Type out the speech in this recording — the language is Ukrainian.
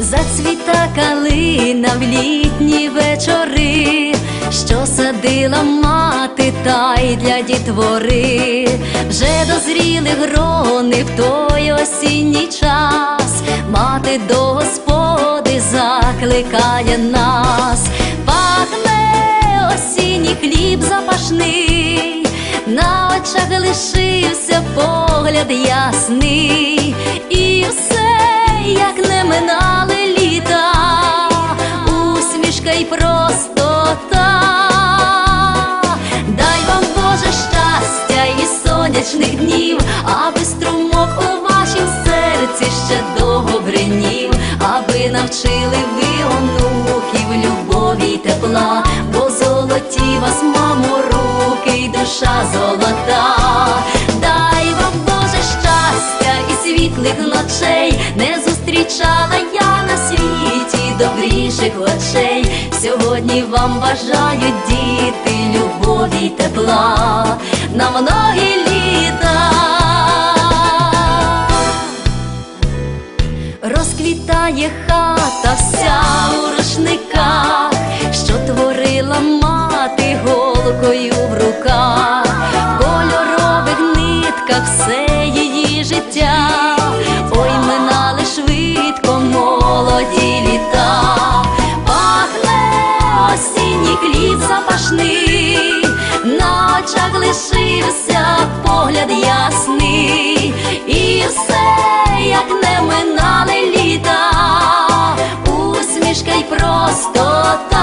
Зацвіта калина в літні вечори, що садила мати та й для дітвори, вже дозріли грони в той осінній час, мати до господи закликає нас, пахне осінній хліб запашний, на очах лишився погляд ясний, навчили ви онуків любові й тепла, бо золоті вас, мамо, руки й душа золота. Дай вам Боже щастя і світлих ночей, не зустрічала я на світі добріших очей. Сьогодні вам бажають діти любові й тепла на многі хата вся у рушниках, що творила мати голкою в руках, в кольорових нитках все її життя, ой, швидко молоді літа, пахне осінній хліб запашний, на очах лишився погляд не